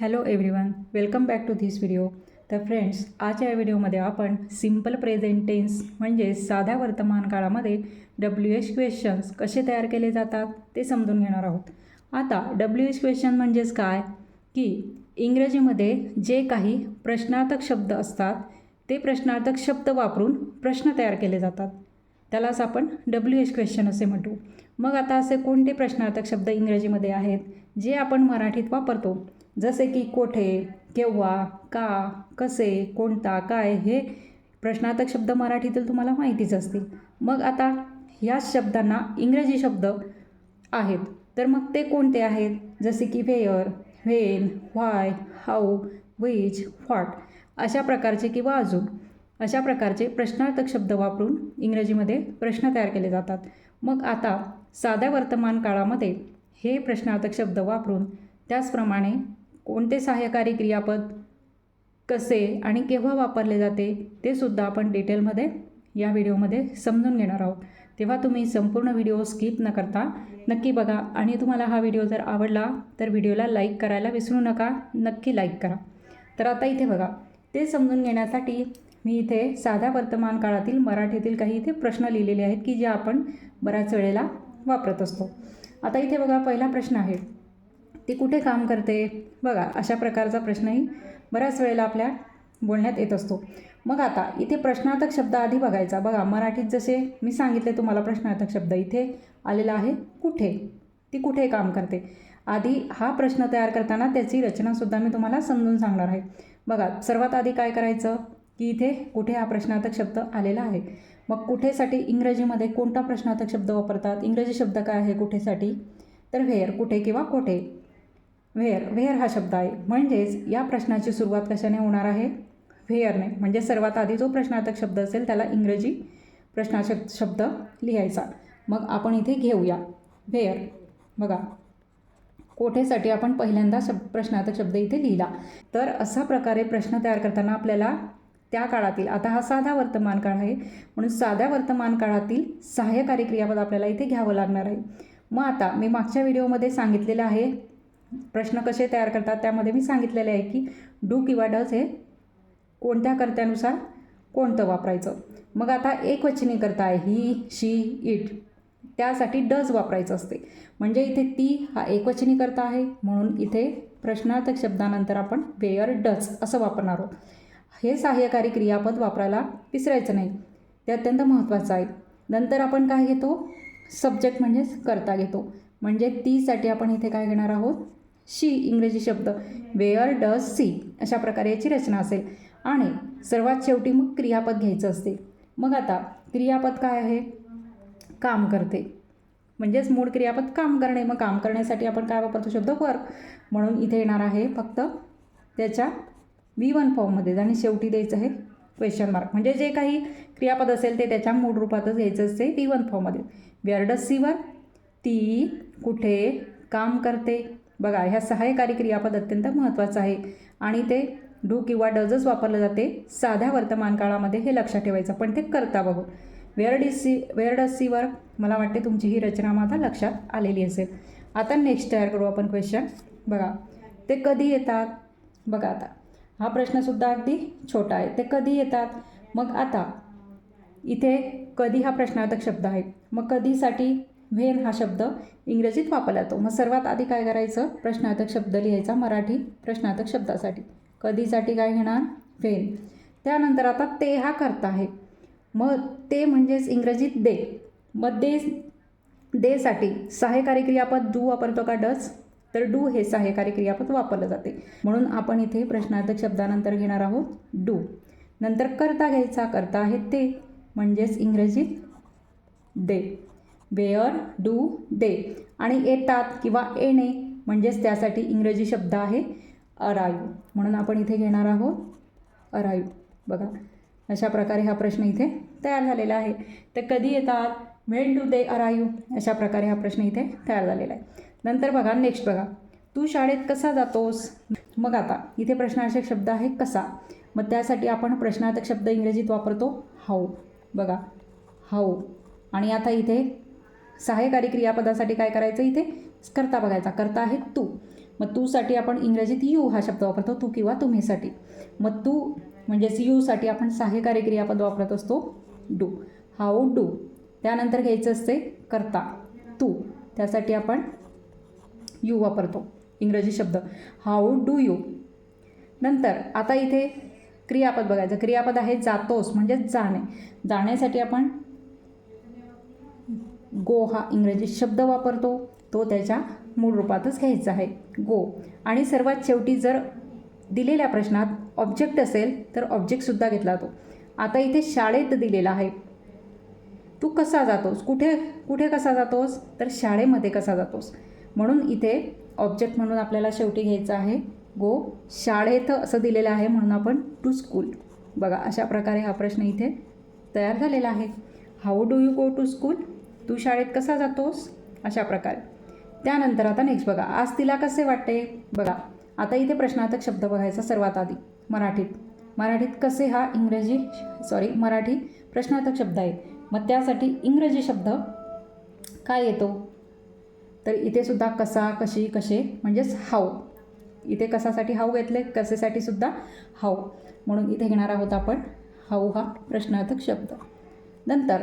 Hello everyone welcome back to this video तर friends आजच्या या व्हिडिओमध्ये आपण सिंपल प्रेझेंट टेन्स म्हणजे साध्या वर्तमान काळामध्ये डब्ल्यू एच क्वेश्चन्स कसे तयार केले जातात ते समजून घेणार आहोत. आता डब्ल्यू एच क्वेश्चन म्हणजेच काय? की इंग्रजीमध्ये जे काही प्रश्नार्थक शब्द असतात ते प्रश्नार्थक शब्द वापरून प्रश्न तयार केले जातात. त्यालाच आपण डब्ल्यू एच क्वेश्चन असे म्हणतो. मग आता असे कोणते प्रश्नार्थक शब्द इंग्रजीमध्ये आहेत जे आपण मराठीत वापरतो? जसे की कोठे केव्हा का कसे कोणता काय हे प्रश्नार्थक शब्द मराठीतील तुम्हाला माहितीच असतील. मग आता ह्या शब्दांना इंग्रजी शब्द आहेत. तर मग ते कोणते आहेत? जसे की where when why how which what अशा प्रकारचे किंवा अजून अशा प्रकारचे प्रश्नार्थक शब्द वापरून इंग्रजीमध्ये प्रश्न तयार केले जातात. मग आता साध्या वर्तमान काळामध्ये हे प्रश्नार्थक शब्द वापरून त्याचप्रमाणे कोणते सहाय्यकारी क्रियापद कसे आणि केव्हा वापरले जाते ते सुद्धा आपण डिटेलमध्ये या व्हिडिओमध्ये समजून घेणार आहोत. तेव्हा तुम्ही संपूर्ण व्हिडिओ स्किप न करता नक्की बघा. आणि तुम्हाला हा व्हिडिओ जर आवडला तर व्हिडिओला लाईक करायला विसरू नका. नक्की लाईक करा. तर आता इथे बघा. ते समजून घेण्यासाठी मी इथे साध्या वर्तमान काळातील मराठीतील काही इथे प्रश्न लिहिलेले आहेत की जे आपण बऱ्याच वेळेला वापरत असतो. आता इथे बघा पहिला प्रश्न आहे. ती कुठे काम करते? बघा अशा प्रकारचा प्रश्नही बऱ्याच वेळेला आपल्या बोलण्यात येत असतो. मग आता इथे प्रश्नार्थक शब्द आधी बघायचा. बघा मराठीत जसे मी सांगितले तुम्हाला प्रश्नार्थक शब्द इथे आलेला आहे. कुठे? ती कुठे काम करते? आधी हा प्रश्न तयार करताना त्याची रचनासुद्धा मी तुम्हाला समजून सांगणार आहे. बघा सर्वात आधी काय करायचं? की इथे कुठे हा प्रश्नार्थक शब्द आलेला आहे? मग कुठेसाठी इंग्रजीमध्ये कोणता प्रश्नार्थक शब्द वापरतात? इंग्रजी शब्द काय आहे कुठेसाठी? तर व्हेअर कुठे किंवा कोठे? व्हेअर व्हेअर हा शब्द आहे. म्हणजेच या प्रश्नाची सुरुवात कशाने होणार आहे? व्हेअरने म्हणजे सर्वात आधी जो प्रश्नार्थक शब्द असेल त्याला इंग्रजी प्रश्नार्थक शब्द लिहायचा. मग आपण इथे घेऊया. व्हेअर बघा. कोठेसाठी आपण पहिल्यांदा शब प्रश्नार्थक शब्द इथे लिहिला? तर असा प्रकारे प्रश्न तयार करताना आपल्याला त्या काळातील आता हा साधा वर्तमान काळ आहे म्हणून साध्या वर्तमान काळातील सहाय्यकारी क्रियापद आपल्याला इथे घ्यावं लागणार आहे. मग आता मी मागच्या व्हिडिओमध्ये सांगितलेलं आहे प्रश्न कसे तयार करतात त्यामध्ये मी सांगितलेले आहे की डू किंवा डज हे कोणत्या कर्त्यानुसार कोणतं वापरायचं. मग आता एकवचनी करता आहे ही शी इट त्यासाठी डज वापरायचं असते. म्हणजे इथे ती हा एकवचनी करता आहे म्हणून इथे प्रश्नार्थक शब्दानंतर आपण वेअर डज असं वापरणार आहोत. हे सहाय्यकारी क्रियापद वापरायला विसरायचं नाही. ते अत्यंत महत्त्वाचं आहे. नंतर आपण काय घेतो? सब्जेक्ट म्हणजेच करता घेतो. म्हणजे तीसाठी आपण इथे काय घेणार आहोत? शी इंग्रजी शब्द. Where does see. अशा प्रकारे याची रचना असेल. आणि सर्वात शेवटी मग क्रियापद घ्यायचं असते. मग आता क्रियापद काय आहे? काम करते. म्हणजेच मूळ क्रियापद काम करणे. मग काम करण्यासाठी आपण काय वापरतो? शब्द वर्क. म्हणून इथे येणार आहे फक्त त्याच्या वी वन फॉर्ममध्ये. आणि शेवटी द्यायचं आहे क्वेश्चन मार्क. म्हणजे जे काही क्रियापद असेल ते त्याच्या मूळ रूपातच घ्यायचं असते वी वन फॉर्ममध्ये. वेअर डज सीवर ती कुठे काम करते? बघा ह्या सहाय्यकारी क्रियापद अत्यंत महत्त्वाचं आहे. आणि ते डू किंवा डजच वापरलं जाते. साध्या वर्तमान काळामध्ये हे लक्षात ठेवायचं पण ते करता बघू. वेअर डी सी वेअर सीवर मला वाटते तुमची ही रचना माझा लक्षात आलेली असेल. आता नेक्स्ट तयार करू आपण क्वेश्चन बघा ते कधी येतात? बघा आता. हा प्रश्नसुद्धा अगदी छोटा आहे. ते कधी येतात? मग आता. इथे कधी हा प्रश्नार्थक शब्द आहे? मग कधीसाठी व्हेन हा शब्द इंग्रजीत वापरला जातो. मग सर्वात आधी काय करायचं? प्रश्नार्थक शब्द लिहायचा मराठी प्रश्नार्थक शब्दासाठी. कधीसाठी काय घेणार? व्हेन त्यानंतर आता ते हा करता आहे. मग ते म्हणजेच इंग्रजीत दे. मग दे देसाठी सहाय्यकारी क्रियापद डू वापरतो का? डच. तर डू हे सहाय्यकारी क्रियापद वापरलं जाते. म्हणून आपण इथे प्रश्नार्थक शब्दानंतर घेणार आहोत डू नंतर करता घ्यायचा करता आहे ते. म्हणजेच इंग्रजीत दे. Where do they. आणि येतात किंवा येणे म्हणजेच त्यासाठी इंग्रजी शब्द आहे अरायू. म्हणून आपण इथे घेणार आहोत अरायू. बघा अशा प्रकारे हा प्रश्न इथे तयार झालेला आहे. तर कधी येतात? When do they arrive. अशा प्रकारे हा प्रश्न इथे तयार झालेला आहे. नंतर बघा नेक्स्ट बघा. तू शाळेत कसा जातोस? मग आता इथे प्रश्नार्थक शब्द आहे कसा. मग त्यासाठी आपण प्रश्नार्थक शब्द इंग्रजीत वापरतो हाऊ. बघा हाऊ. आणि आता इथे सहाय्यकारी क्रियापदासाठी काय करायचं इथे? करता बघायचा. करता आहे तू. मग तूसाठी आपण इंग्रजीत यू हा शब्द वापरतो तू किंवा तुम्हीसाठी. मग तू म्हणजेच यूसाठी आपण सहाय्यकारी क्रियापद वापरत असतो डू. How do. त्यानंतर घ्यायचं असते करता तू. त्यासाठी आपण यू वापरतो इंग्रजी शब्द. How do you. नंतर आता इथे क्रियापद बघायचं. क्रियापद आहे जातोस म्हणजेच जाणे. जाण्यासाठी आपण गो हा इंग्रजी शब्द वापरतो. तो त्याच्या मूळ रूपातच घ्यायचा आहे. गो. आणि सर्वात शेवटी जर दिलेल्या प्रश्नात ऑब्जेक्ट असेल तर ऑब्जेक्टसुद्धा घेतला तो आता इथे शाळेत दिलेला आहे. तू कसा जातोस? कुठे कुठे कसा जातोस? तर शाळेमध्ये कसा जातोस? म्हणून इथे ऑब्जेक्ट म्हणून आपल्याला शेवटी घ्यायचं आहे. गो. शाळेत असं दिलेलं आहे म्हणून आपण टू स्कूल बघा अशा प्रकारे हा प्रश्न इथे तयार झालेला आहे. How do you go to school तू शाळेत कसा जातोस? अशा प्रकारे. त्यानंतर आता नेक्स्ट बघा आज तिला कसे वाटते? बघा आता इथे प्रश्नार्थक शब्द बघायचा सर्वात आधी मराठीत. मराठीत कसे हा इंग्रजी सॉरी मराठी प्रश्नार्थक शब्द आहे. मग त्यासाठी इंग्रजी शब्द काय येतो? तर इथे सुद्धा कसा कशी कसे म्हणजेच हाऊ इथे कसासाठी हाऊ घेतले? कसेसाठी सुद्धा हाऊ म्हणून इथे घेणार आहोत आपण हाऊ हा प्रश्नार्थक शब्द. नंतर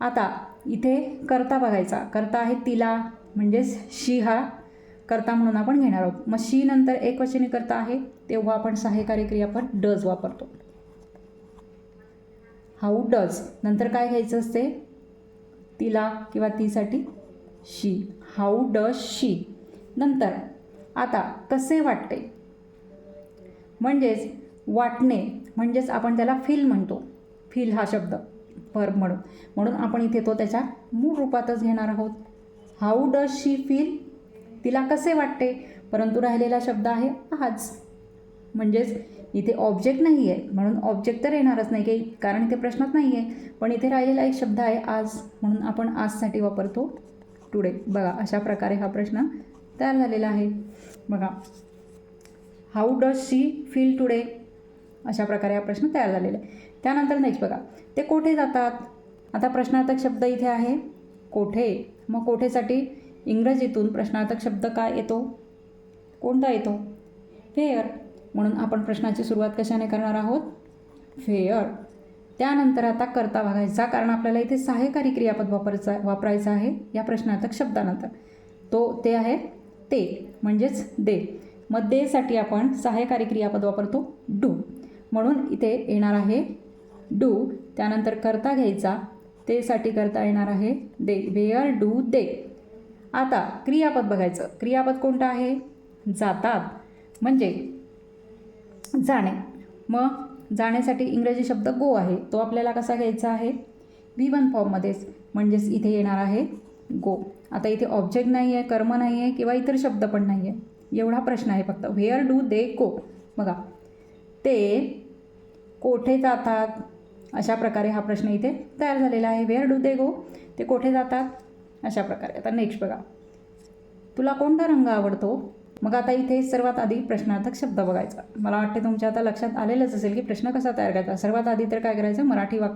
आता इथे करता बघायचा. करता आहे तिला म्हणजेच शी हा करता म्हणून आपण घेणार आहोत. मग शी नंतर एकवचनी करता आहे तेव्हा आपण सहाय्यकारी क्रियापद डज वापरतो. How does. नंतर काय घ्यायचं असते? तिला किंवा तीसाठी शी. हाऊ डज शी. नंतर आता कसे वाटते? म्हणजेच वाटणे म्हणजेच आपण त्याला फील म्हणतो. फील हा शब्द. फर्ब म्हणून. म्हणून आपण इथे तो त्याच्या मूळ रूपातच घेणार आहोत. हाऊ डज शी फील तिला कसे वाटते? परंतु राहिलेला शब्द आहे आज. म्हणजेच इथे ऑब्जेक्ट नाही आहे म्हणून ऑब्जेक्ट तर येणारच नाही काही कारण इथे प्रश्नात नाही आहे पण इथे राहिलेला एक शब्द आहे आज. म्हणून आपण आजसाठी वापरतो टुडे बघा अशा प्रकारे हा प्रश्न तयार झालेला आहे. बघा. How does she feel today अशा प्रकारे हा प्रश्न तयार झालेला आहे. त्यानंतर नेक्स्ट बघा. ते कोठे जातात? आता प्रश्नार्थक शब्द इथे आहे. कोठे? मग कोठेसाठी? इंग्रजीतून प्रश्नार्थक शब्द काय येतो? कोणता येतो? फेअर. म्हणून आपण प्रश्नाची सुरुवात कशाने करणार आहोत? फेअर. त्यानंतर आता करता बघायचा कारण आपल्याला इथे सहाय्यकारी क्रियापद वापरायचा वापरायचं आहे या प्रश्नार्थक शब्दानंतर. तो ते आहे ते म्हणजेच दे. मग देसाठी आपण सहाय्यकारी क्रियापद वापरतो डू. म्हणून इथे येणार आहे डू त्यानंतर करता घ्यायचा तेसाठी करता येणार आहे दे. Where do they. आता क्रियापद बघायचं. क्रियापद कोणतं आहे? जातात. म्हणजे जाणे. मग जाण्यासाठी इंग्रजी शब्द गो आहे. तो आपल्याला कसा घ्यायचा आहे? व्ही वन फॉर्ममध्येच. म्हणजेच इथे येणार आहे गो. आता इथे ऑब्जेक्ट नाही आहे कर्म नाही आहे किंवा इतर शब्द पण नाही आहे एवढा प्रश्न आहे फक्त. Where do they go. बघा. ते कोठे जातात? अशा प्रकारे हा प्रश्न इथे तयार झालेला आहे. वेअर डू दे गो ते कोठे जातात? अशा प्रकारे. आता नेक्स्ट बघा. तुला कोणता रंग आवडतो? मग आता इथे सर्वात आधी प्रश्नार्थक शब्द बघायचा. मला वाटते तुमच्या आता लक्षात आलेलंच असेल की प्रश्न कसा तयार करायचा. सर्वात आधी तर काय करायचं? मराठी वाक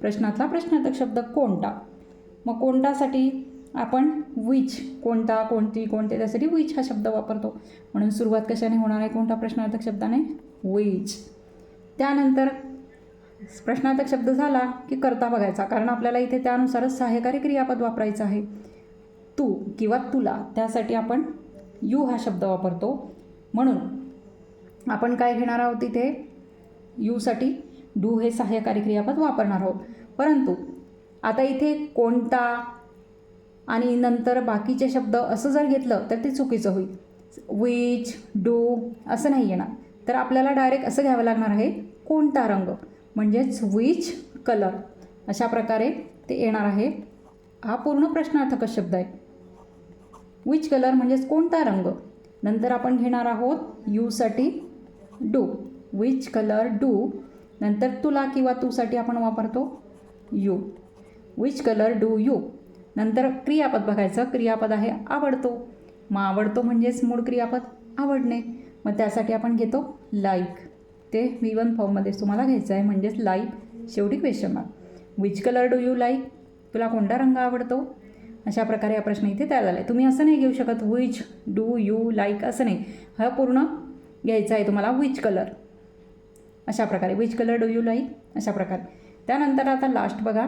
प्रश्नातला प्रश्नार्थक शब्द कोणता? मग कोणतासाठी आपण विच कोणता कोणती कोणते त्यासाठी विच हा शब्द वापरतो. म्हणून सुरुवात कशाने होणार आहे? कोणता प्रश्नार्थक शब्दाने? विच त्यानंतर प्रश्नार्थक शब्द झाला की करता बघायचा कारण आपल्याला इथे त्यानुसारच सहाय्यकारी क्रियापद वापरायचं आहे. तू किंवा तुला त्यासाठी आपण यू हा शब्द वापरतो. म्हणून आपण काय घेणार आहोत इथे? यूसाठी डू हे सहाय्यकारी क्रियापद वापरणार आहोत. परंतु आता इथे कोणता आणि नंतर बाकीचे शब्द असं जर घेतलं तर ते चुकीचं होईल. विच डू असं नाही येणार. तर आपल्याला डायरेक्ट असं घ्यावं लागणार आहे कोणता रंग? म्हणजेच विच कलर अशा प्रकारे ते येणार आहे. हा पूर्ण प्रश्नार्थक शब्द आहे. विच कलर म्हणजेच कोणता रंग? नंतर आपण घेणार आहोत यूसाठी डू विच कलर डू नंतर तुला किंवा तूसाठी आपण वापरतो you which colour do you नंतर क्रियापद बघायचं. क्रियापद आहे आवडतो. मग आवडतो म्हणजेच मूळ क्रियापद आवडणे. मग त्यासाठी आपण घेतो लाईक ते व्ही वन फॉर्ममध्येच तुम्हाला घ्यायचं आहे म्हणजेच लाईक शेवटी question mark which colour do you like तुला कोणता रंग आवडतो? अशा प्रकारे हा प्रश्न इथे तयार झाला आहे तुम्ही असं नाही घेऊ शकत विच डू यू लाईक असं नाही. हा पूर्ण घ्यायचा आहे तुम्हाला विच कलर अशा प्रकारे. Which colour do you like अशा प्रकारे. त्यानंतर आता लास्ट बघा.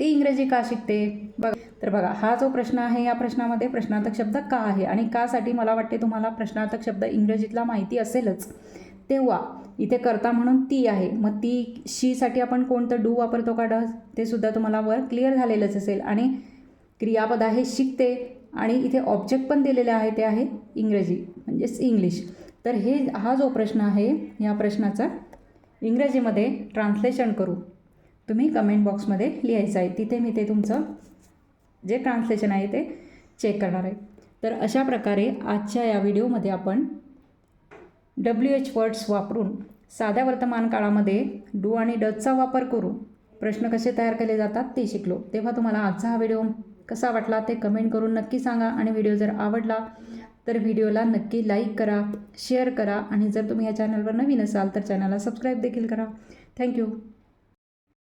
ती इंग्रजी का शिकते? बघा. तर बघा हा जो प्रश्न आहे या प्रश्नामध्ये प्रश्नार्थक शब्द का आहे? आणि कासाठी मला वाटते तुम्हाला प्रश्नार्थक शब्द इंग्रजीतला माहिती असेलच. तेव्हा इथे करता म्हणून ती आहे. मग ती शीसाठी आपण कोणतं डू वापरतो का डस? ते सुद्धा तुम्हाला वर क्लिअर झालेलंच असेल. आणि क्रियापद आहे शिकते आणि इथे ऑब्जेक्ट पण दिलेले आहे ते आहे इंग्रजी म्हणजेच इंग्लिश तर हे हा जो प्रश्न आहे या प्रश्नाचा इंग्रजीमध्ये ट्रान्सलेशन करू. तुम्ही कमेंट बॉक्समध्ये लिहायचं आहे. तिथे मी ते तुमचं जे ट्रान्सलेशन आहे ते चेक करणार आहे. तर अशा प्रकारे आजच्या या व्हिडिओमध्ये आपण डब्ल्यू एच वर्ड्स वापरून साध्या वर्तमान काळामध्ये डू आणि डचचा वापर करू प्रश्न कसे तयार केले जातात ते शिकलो. तेव्हा तुम्हाला आजचा हा व्हिडिओ कसा वाटला ते कमेंट करून नक्की सांगा आणि व्हिडिओ जर आवडला तर व्हिडिओला नक्की लाईक करा शेअर करा आणि जर तुम्ही या चॅनलवर नवीन असाल तर चॅनलला सबस्क्राईब देखील करा. थँक्यू